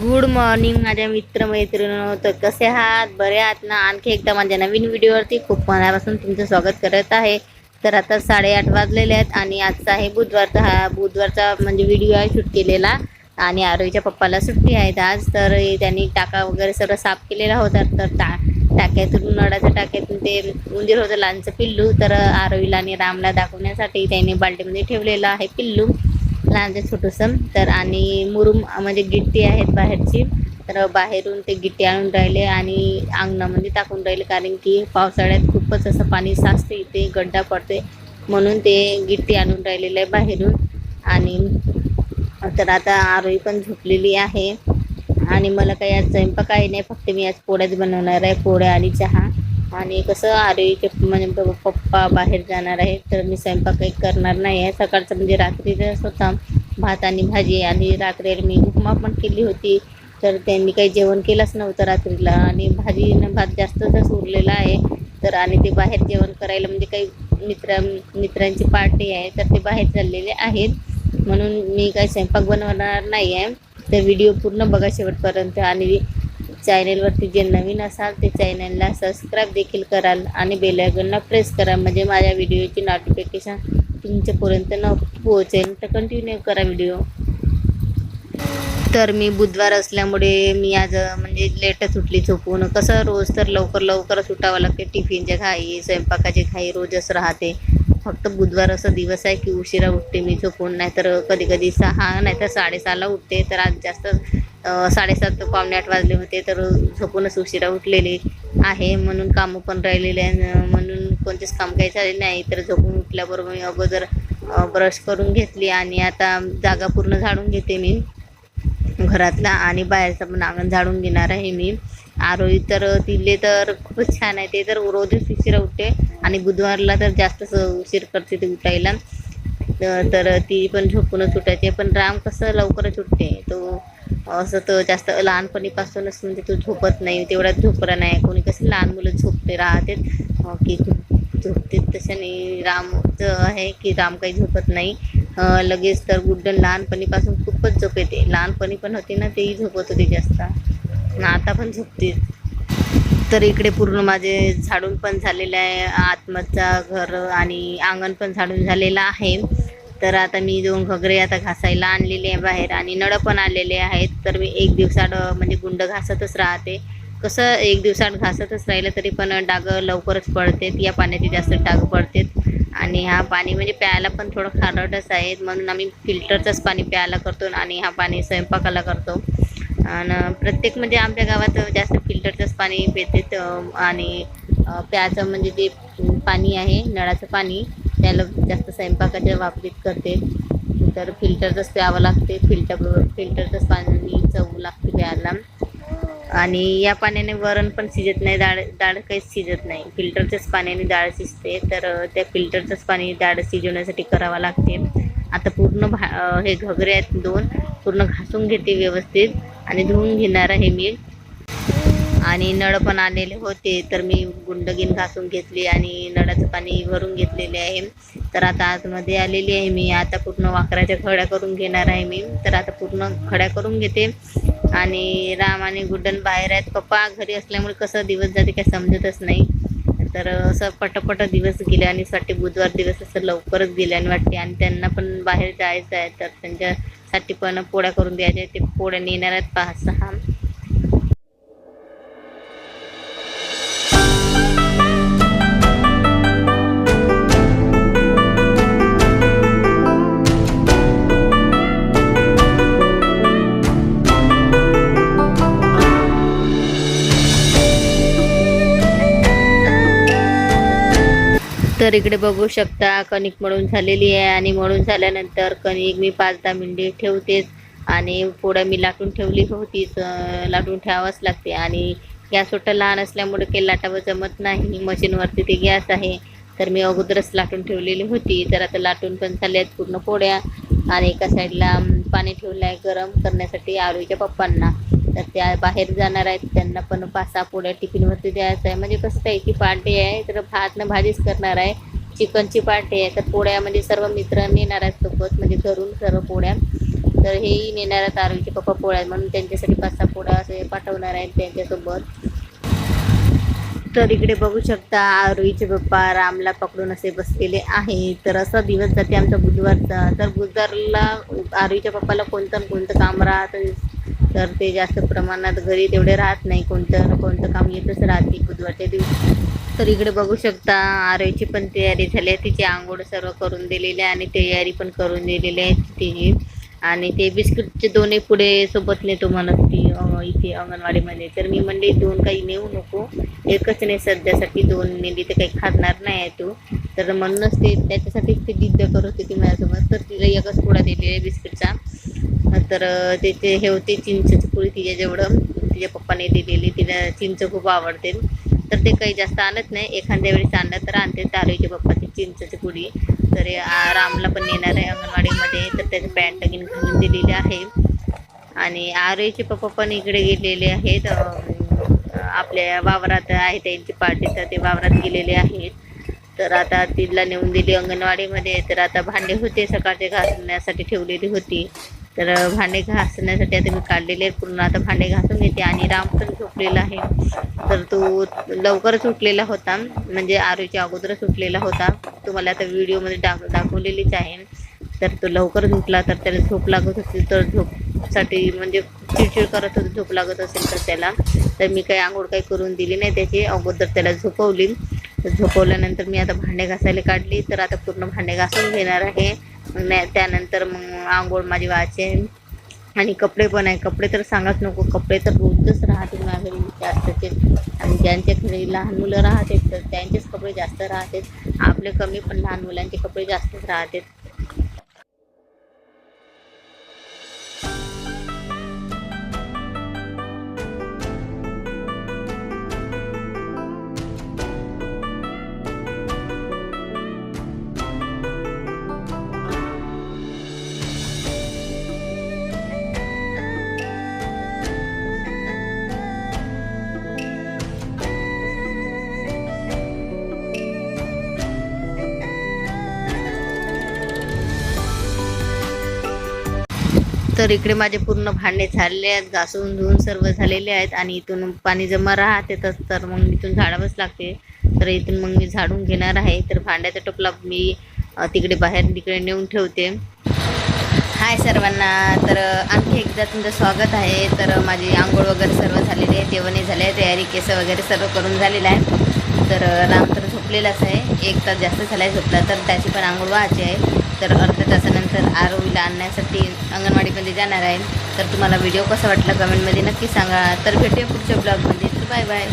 Good morning माझ्या मित्रमैत्रिणींनो. तर कसे आहात? बरे आहात ना? आणखी एकदा माझ्या नवीन व्हिडिओवरती खूप मनापासून तुमचं स्वागत करत आहे. तर आता साडेआठ वाजलेले आहेत आणि आजचा आहे बुधवारचा हा बुधवारचा म्हणजे व्हिडिओ आहे शूट केलेला. आणि आरोहीच्या पप्पाला सुट्टी आहेत आज तर त्यांनी टाका वगैरे सर्व साफ केलेला होता. तर टा टाक्यातून नळाच्या टाक्यातून ते उंदीर होतं लहानचं पिल्लू. तर आरोहीला आणि रामला दाखवण्यासाठी त्यांनी बाल्टीमध्ये ठेवलेलं आहे पिल्लू. लहानचं छोटंसं. तर आणि मुरुम म्हणजे गिट्टी आहेत बाहेरची. तर बाहेरून ते गिट्टी आणून राहिले आणि अंगणामध्ये टाकून राहिले. कारण की पावसाळ्यात खूपच असं पाणी साचते इथे गड्डा पडते म्हणून ते गिट्टी आणून राहिलेलं आहे बाहेरून. आणि तर आता आरोही पण झोपलेली आहे. आणि मला काही आज स्वयंपाक काही नाही. फक्त मी आज पोळ्याच बनवणार आहे पोळ्या आणि चहा. आणि कसं आरोग्य म्हणजे पप्पा बाहेर जाणार आहे तर मी स्वयंपाक काही करणार नाही आहे. सकाळचं म्हणजे रात्रीचाच होता भात आणि भाजी आणि रात्री मी उपमा पण केली होती तर त्यांनी काही जेवण केलंच नव्हतं रात्रीला. आणि भाजी भात जास्तच उरलेला आहे तर आणि ते बाहेर जेवण करायला म्हणजे काही मित्र मित्रांची पार्टी आहे तर ते बाहेर चाललेले आहेत. म्हणून मी काही स्वयंपाक बनवणार नाही आहे. तर व्हिडिओ पूर्ण बघा शेवटपर्यंत आणि चॅनेलवरती जे नवीन असाल ते चॅनलला सबस्क्राईब देखील कराल आणि बेलायकनला प्रेस करा. म्हणजे माझ्या व्हिडिओची नोटिफिकेशन तुमच्यापर्यंत न पोहोचेल. तर कंटिन्यू करा व्हिडिओ तर मी बुधवार असल्यामुळे मी आज म्हणजे लेटच उठली झोपून. कसं रोज तर लवकर लवकरच उठावं लागते. टिफिनच्या घाई स्वयंपाकाची घाई रोजच राहते. फक्त बुधवार असा दिवस आहे की उशिरा उठते मी झोपून. नाहीतर कधी कधी सहा नाहीतर साडेसहाला उठते. तर आज जास्त साडेसात पावणे आठ वाजले होते तर झोपूनच उशिरा उठलेले आहे. म्हणून कामं पण राहिलेले आहे म्हणून कोणतेच काम काही झाले नाही. तर झोपून उठल्याबरोबर मी अगोदर ब्रश करून घेतली आणि आता जागा पूर्ण झाडून घेते मी घरातला आणि बाहेरचं पण अंगण झाडून घेणार आहे मी. आरोही तर तिले तर खूपच छान आहे. ते तर रोजच उशिरा उठते आणि बुधवारला तर जास्तच उशीर करते ते उठायला. तर ती पण झोपूनच उठायचे. पण राम कसं लवकरच उठते. तो असं तर जास्त लहानपणीपासूनच म्हणजे तो झोपत नाही तेवढ्यात झोपला नाही. कोणी कसं लहान मुलं झोपते राहतात. की झोपते तशाने रामचं आहे की राम काही झोपत नाही. लगेच तर गुड्डन लहानपणीपासून खूपच झोप येते. लहानपणी पण होती ना तेही झोपत होती जास्त. आता पण झोपते. तर इकडे पूर्ण माझे झाडून पण झालेलं आहे. आतमधचा घर आणि अंगण पण झाडून झालेलं आहे. तर आता मी दोन घगरे आता घासायला आणलेले आहे बाहेर आणि नळं पण आलेले आहेत. तर मी एक दिवसाड म्हणजे गुंड घासतच राहते. कसं एक दिवसाड घासतच राहिलं तरी पण डाग लवकरच पडतात. या पाण्याचे जास्त डाग पडतात. आणि हा पाणी म्हणजे प्यायला पण थोडं खारटच आहे म्हणून आम्ही फिल्टरचंच पाणी प्यायला करतो आणि हा पाणी स्वयंपाकाला करतो. आणि प्रत्येक म्हणजे आमच्या गावात जास्त फिल्टरचंच पाणी पितात. आणि प्यायचं म्हणजे जे पाणी आहे नळाचं पाणी त्याला जास्त स्वयंपाकाच्या वापरीत करते. तर फिल्टरचंच प्यावं लागते. फिल्टर फिल्टरचंच पाणी चव लागते प्यायला. आणि या पाण्याने वरण पण शिजत नाही डाळ डाळ काहीच शिजत नाही. फिल्टरच्याच पाण्याने डाळ शिजते. तर त्या फिल्टरचंच पाणी डाळ शिजवण्यासाठी करावं लागते. आता पूर्ण भा हे घगरे आहेत दोन. पूर्ण घासून घेते व्यवस्थित. आणि धुवून घेणार आहे मी. आणि नळ पण आलेले होते तर मी गुंडगिन घासून घेतली आणि नळाचं पाणी भरून घेतलेले आहे. तर आता आतमध्ये आलेली आहे मी. आता पूर्ण वाकराच्या खड्या करून घेणार आहे मी. तर आता पूर्ण खड्या करून घेते. आणि राम आणि गुड्डन बाहेर आहेत. पप्पा घरी असल्यामुळे कसं दिवस जाते काही समजतच नाही. तर असं पटापट दिवस गेले आणि साठी वाटते बुधवार दिवस असं लवकरच गेले आणि वाटते. आणि त्यांना पण बाहेर जायचं आहे. तर त्यांच्यासाठी पण पोळ्या करून द्यायच्या ते पोळ्या नेणार आहेत पाच सहा. तर इकडे बघू शकता कणिक मळून झालेली आहे आणि मळून झाल्यानंतर कणिक मी पाच दहा मिनिटे ठेवतेच आणि पोळ्या मी लाटून ठेवली होतीच लाटून ठेवावंच लागते. आणि गॅस छोटा लहान असल्यामुळे काही लाटावं जमत नाही मशीनवरती ते गॅस आहे. तर मी अगोदरच लाटून ठेवलेली होती. तर आता लाटून पण झाल्या आहेत पूर्ण पोळ्या आणि एका साईडला पाणी ठेवलं आहे गरम करण्यासाठी आलूच्या पप्पांना. तर त्या बाहेर जाणार आहेत त्यांना पण पाच सहा पोळ्या टिफिनवरती द्यायचं आहे म्हणजे कसं त्याची पार्टी आहे तर भात न भाजीच करणार आहे. चिकनची पार्टी आहे तर पोळ्या म्हणजे सर्व मित्र नेणार आहेत सोबत म्हणजे घरून सर्व पोळ्या. तर हेही नेणार आहेत आरोहीचे पप्पा पोळ्या म्हणून त्यांच्यासाठी पाच सहा पोळ्या असे पाठवणार आहेत त्यांच्यासोबत. तर इकडे बघू शकता आरोहीचे पप्पा रामला पकडून असे बसलेले आहे तर असा दिवस जाते आमचा बुधवारचा. तर बुधवारला आरोहीच्या पप्पाला कोणतं कोणतं काम राहतं तर ते जास्त प्रमाणात घरी तेवढे राहत नाही. कोणतं कोणतं काम येतच राहते बुधवारच्या दिवशी. तर इकडे बघू शकता आरोहीची पण तयारी झाली आहे. तिची आंघोळ सर्व करून दिलेली आहे आणि तयारी पण करून दिलेली आहे तिची. आणि ते बिस्किटचे दोन्ही पुढे सोबत नेतो म्हणत ती इथे अंगणवाडीमध्ये. तर मी म्हणले दोन काही नेऊ नको. एकच नाही सध्यासाठी दोन नेली तर काही खाणार नाही आहे तू. तर म्हणूनच ते त्याच्यासाठीच ती जिद्द करत होती माझ्यासोबत. तर तिला एकच पुडा दिलेला आहे बिस्किटचा. तर तिथे त्याचे हे होते चिंचेची पोळी जेवढं तिच्या पप्पाने दिलेली तिला चिंच खूप आवडते. तर ते काही जास्त आणत नाही. एखाद्या वेळेस आणलं तर आणते. तारोईच्या पप्पाची चिंचची पोळी. तर रामला पण येणार आहे अंगणवाडीमध्ये. तर त्याचं पॅन्ट घेऊन घालून दिलेली आहे. आणि आरोईचे पप्पा पण इकडे गेलेले आहेत. आपल्या वावरात आहे त्यांची पार्टी तर ते वावरात गेलेले आहेत. तर आता तिला नेऊन दिली अंगणवाडीमध्ये. तर आता भांडे होते सकाळचे घासण्यासाठी ठेवलेली होती. तर भांडे घासण्यासाठी आता मी काढलेले आहेत. पूर्ण आता भांडे घासून घेते आणि राम पण झोपलेला आहे. तर तो लवकरच उठलेला होता. म्हणजे आरोच्या अगोदरच उठलेला होता. तुम्हाला आता व्हिडिओमध्ये दाख दाखवलेलीच आहे. तर तो लवकरच उठला. तर त्याला झोप लागत होती. तर झोपसाठी म्हणजे चिडचिड करत होती. झोप लागत असेल तर त्याला. तर मी काही आंघोळ काही करून दिली नाही त्याची. अगोदर त्याला झोपवली. तर झोपवल्यानंतर मी आता भांडे घासायला काढली. तर आता पूर्ण भांडे घासून घेणार आहे. मग त्यानंतर मग आंघोळ माझी व्हायचे आणि कपडे पण आहे. कपडे तर सांगाच नको. कपडे तर रोजच राहते माझ्या घरी जास्तचे आणि ज्यांच्या घरी लहान मुलं राहतात तर त्यांचेच कपडे जास्त राहतात. आपले कमी पण लहान मुलांचे कपडे जास्तच राहतात. तर इकडे माझे पूर्ण भांडे झालेले आहेत घासून धुवून सर्व झालेले आहेत आणि इथून पाणी जमा राहते तर तर मग इथून झाडावंच लागते. तर इथून मग मी झाडून घेणार आहे. तर भांड्याचा टोपला मी तिकडे बाहेर तिकडे नेऊन ठेवते. हाय सर्वांना. तर आणखी एकदा तुमचं स्वागत आहे. तर माझी आंघोळ वगैरे सर्व झालेली आहे जेवणही झाले आहे तयारी केस वगैरे सर्व करून झालेलं आहे. तर राम तर झोपलेलाच आहे. एक तास जास्त झाला आहे झोपला तर त्याची पण आंघोळ व्हायची आहे. तर अर्ध्या तासानंतर आरोवीला आणण्यासाठी अंगणवाडीमध्ये जाणार आहे. तर तुम्हाला व्हिडिओ कसा वाटला कमेंटमध्ये नक्की सांगा. तर भेटूया पुढच्या ब्लॉगमध्ये तर बाय बाय